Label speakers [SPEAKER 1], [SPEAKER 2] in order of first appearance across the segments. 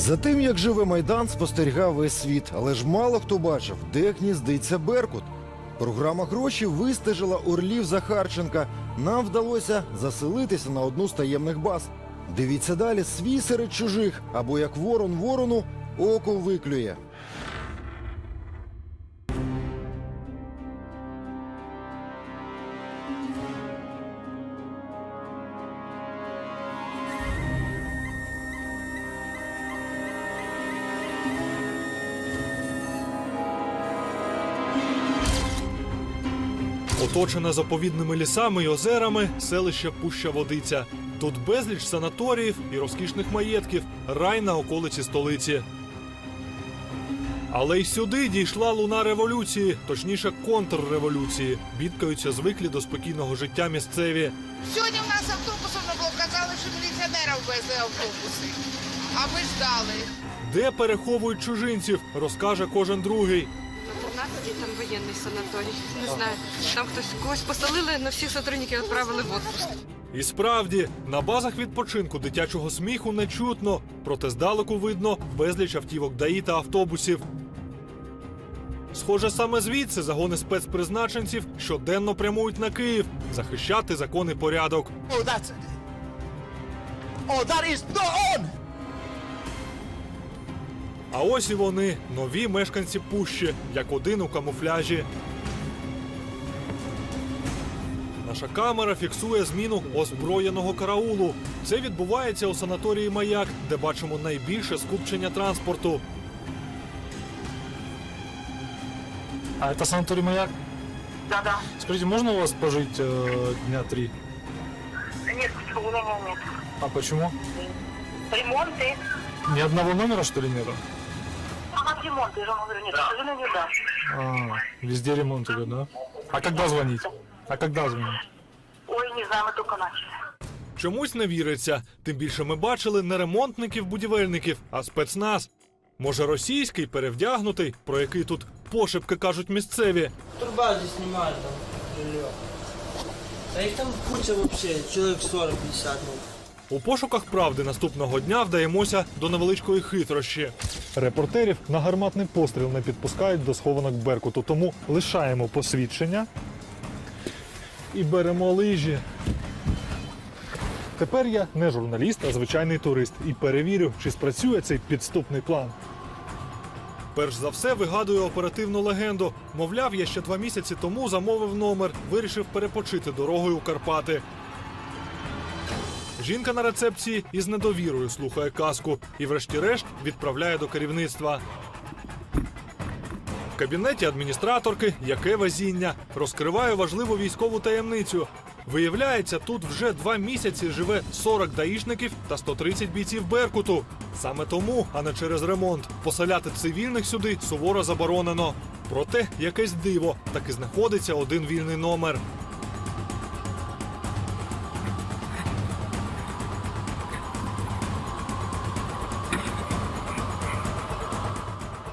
[SPEAKER 1] За тим, як живе майдан, спостерігав весь світ, але ж мало хто бачив, де гніздиться Беркут. Програма гроші вистежила орлів Захарченка. Нам вдалося заселитися на одну з таємних баз. Дивіться далі свій серед чужих, або як ворон ворону око виклює.
[SPEAKER 2] Оточене заповідними лісами й озерами селище Пуща Водиця. Тут безліч санаторіїв і розкішних маєтків, рай на околиці столиці. Але й сюди дійшла луна революції, точніше контрреволюції. Бідкаються звиклі до спокійного життя місцеві.
[SPEAKER 3] Сьогодні в нас автобусом не було. Казали, що міліціонерів везли автобуси. А ми ждали.
[SPEAKER 2] Де переховують чужинців, розкаже кожен другий.
[SPEAKER 4] Наді там воєнний санаторій. Не знаю. Там хтось когось поселили, але всіх сотрудників відправили в отпуск.
[SPEAKER 2] І справді, на базах відпочинку дитячого сміху не чутно, проте здалеку видно безліч автівок ДАІ та автобусів. Схоже, саме звідси загони спецпризначенців щоденно прямують на Київ захищати закон і порядок.
[SPEAKER 5] Oh, that's. Oh, that is not on!
[SPEAKER 2] А ось і вони, нові мешканці Пущі, як один у камуфляжі. Наша камера фіксує зміну озброєного караулу. Це відбувається у санаторії Маяк, де бачимо найбільше скупчення транспорту.
[SPEAKER 6] А это санаторий «Маяк»?
[SPEAKER 7] Да-да.
[SPEAKER 6] Скажите, можно у вас пожить э, дня три?
[SPEAKER 7] Нет, к сожалению, нет.
[SPEAKER 6] А почему?
[SPEAKER 7] Ремонты?
[SPEAKER 6] Ни одного номера, что ли, нету?
[SPEAKER 7] Ремонт, я же вам говорю, нет, к сожалению, да.
[SPEAKER 6] А, везде ремонт идет, да? А когда звонить? А когда звонить?
[SPEAKER 7] Ой, не знаю, мы только начали.
[SPEAKER 2] Чомусь не віриться. Тим більше ми бачили не ремонтників-будівельників, а спецназ. Може, російський перевдягнутий, про який тут пошепки кажуть місцеві.
[SPEAKER 8] Турбазе снимают там жилье. А их там куча вообще, человек 40-50. Ну.
[SPEAKER 2] У пошуках правди наступного дня вдаємося до невеличкої хитрощі. Репортерів на гарматний постріл не підпускають до схованок Беркуту, тому лишаємо посвідчення і беремо лижі. Тепер я не журналіст, а звичайний турист і перевірю, чи спрацює цей підступний план. Перш за все вигадую оперативну легенду. Мовляв, я ще два місяці тому замовив номер, вирішив перепочити дорогою у Карпати. Жінка на рецепції із недовірою слухає казку і, врешті-решт, відправляє до керівництва. В кабінеті адміністраторки яке везіння розкриваю важливу військову таємницю. Виявляється, тут вже два місяці живе 40 даїшників та 130 бійців Беркуту. Саме тому, а не через ремонт, поселяти цивільних сюди суворо заборонено. Проте якесь диво, таки знаходиться один вільний номер.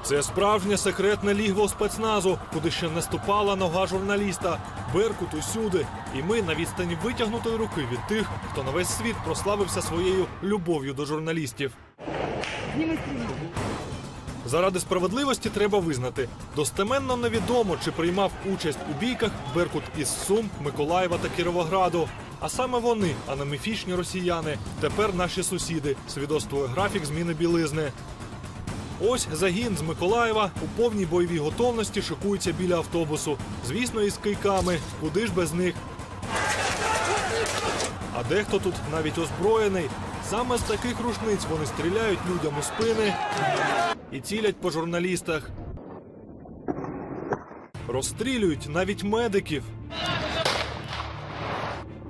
[SPEAKER 2] Це справжнє секретне лігво спецназу, куди ще не ступала нога журналіста. Беркут усюди. І ми на відстані витягнутої руки від тих, хто на весь світ прославився своєю любов'ю до журналістів. Заради справедливості треба визнати. Достеменно невідомо, чи приймав участь у бійках Беркут із Сум, Миколаєва та Кіровограду. А саме вони, а не міфічні росіяни, тепер наші сусіди, свідоцтвує графік зміни білизни. Ось загін з Миколаєва у повній бойовій готовності шикується біля автобусу. Звісно, із кийками. Куди ж без них? А дехто тут навіть озброєний. Саме з таких рушниць вони стріляють людям у спини і цілять по журналістах. Розстрілюють навіть медиків.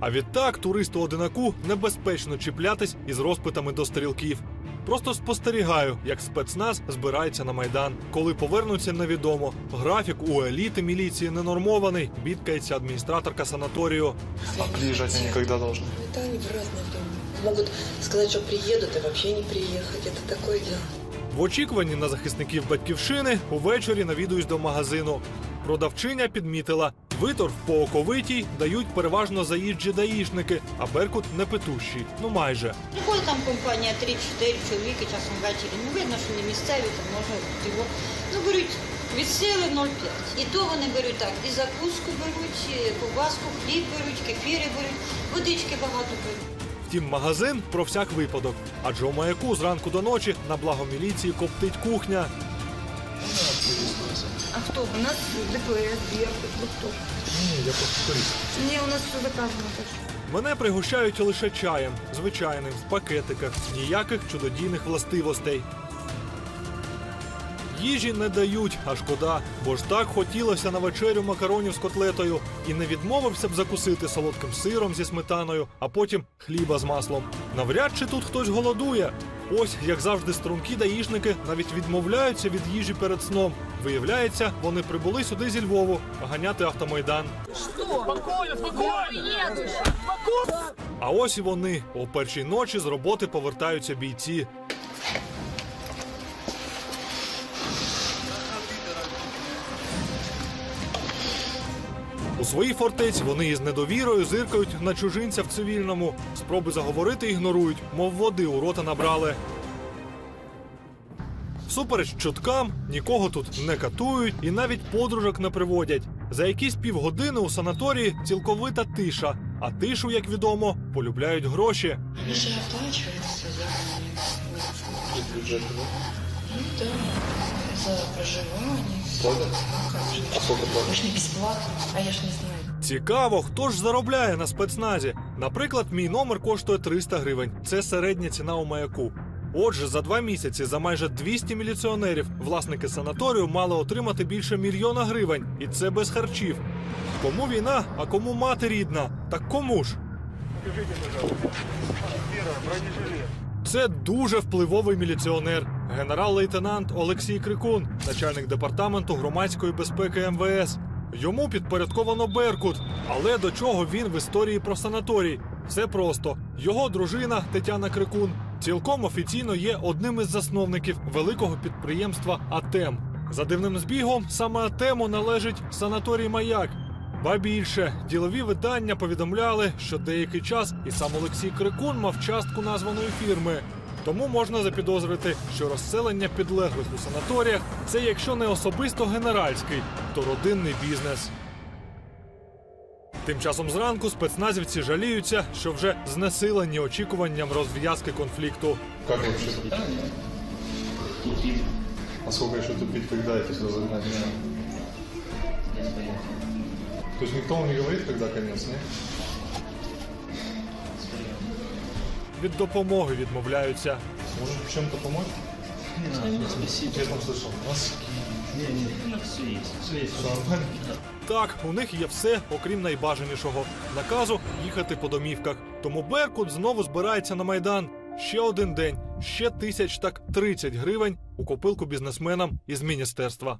[SPEAKER 2] А відтак туристу одинаку небезпечно чіплятись із розпитами до стрілків. Просто спостерігаю, як спецназ збирається на майдан. Коли повернуться, невідомо. Графік у еліти міліції ненормований, бідкається адміністраторка санаторію.
[SPEAKER 6] А приезжать они когда должны?
[SPEAKER 9] Это они в разное время. Могут сказать, что приедут и вообще не приехать. Это такое дело.
[SPEAKER 2] В очікуванні на захисників батьківщини увечері навідуюсь до магазину. Продавчиня підмітила, Виторг по оковитій дають переважно заїжджі даїшники, а Беркут непитущий. Ну майже.
[SPEAKER 10] Приходить там компанія 3-4 чоловіки часом ввечері. Ну видно, що не місцеві, там може його. Ну беруть від сили 0,5. І то вони беруть так. І закуску беруть, і ковбаску, хліб беруть, кефіри беруть, водички багато беруть.
[SPEAKER 2] Втім, магазин про всяк випадок. Адже у маяку зранку до ночі на благо міліції коптить кухня.
[SPEAKER 4] А хто? У нас ДПС, Беркут, ви хто?
[SPEAKER 6] Не, я просто турист.
[SPEAKER 4] Ні, у нас все заказано.
[SPEAKER 2] Мене пригощають лише чаєм, звичайним, в пакетиках, ніяких чудодійних властивостей. Їжі не дають, а шкода, бо ж так хотілося на вечерю макаронів з котлетою і не відмовився б закусити солодким сиром зі сметаною, а потім хліба з маслом. Навряд чи тут хтось голодує. Ось, як завжди, стрункі даїшники навіть відмовляються від їжі перед сном. Виявляється, вони прибули сюди зі Львову ганяти автомайдан. А ось і вони. О першій ночі з роботи повертаються бійці. У своїй фортеці вони із недовірою зиркають на чужинця в цивільному. Спроби заговорити ігнорують, мов води у рота набрали. Супереч чуткам нікого тут не катують і навіть подружок не приводять. За якісь півгодини у санаторії цілковита тиша. А тишу, як відомо, полюбляють гроші.
[SPEAKER 9] Же оплачиваются за бюджет, Ну да, за проживание. Как же? А сколько ж не бесплатно, а я ж не знаю.
[SPEAKER 2] Цікаво, хто ж заробляє на спецназі. Наприклад, мій номер коштує 300 гривень. Це середня ціна у маяку. Отже, за два місяці за майже 200 міліціонерів власники санаторію мали отримати більше мільйона гривень, і це без харчів. Кому війна, а кому мати рідна? Так кому ж? Це дуже впливовий міліціонер, генерал-лейтенант Олексій Крикун, начальник департаменту громадської безпеки МВС. Йому підпорядковано Беркут. Але до чого він в історії про санаторій? Все просто. Його дружина Тетяна Крикун цілком офіційно є одним із засновників великого підприємства АТЕМ. За дивним збігом саме АТЕМу належить санаторій Маяк. Ба більше ділові видання повідомляли, що деякий час і сам Олексій Крикун мав частку названої фірми. Тому можна запідозрити, що розселення підлеглих у санаторіях це якщо не особисто генеральський, то родинний бізнес. Тим часом зранку спецназівці жаліються, що вже знесилені очікуванням розв'язки конфлікту.
[SPEAKER 6] Как вообще тупить? А сколько еще тупить, когда это все загнать? То есть никто вам не говорит, когда конец, не?
[SPEAKER 2] Від допомоги відмовляються.
[SPEAKER 6] Может чем-то помочь? Я там слышал. Носки. Все нормально?
[SPEAKER 2] Так, у них є все, окрім найбажанішого наказу їхати по домівках. Тому Беркут знову збирається на майдан. Ще один день, ще тисяч так 30 гривень у копилку бізнесменам із міністерства.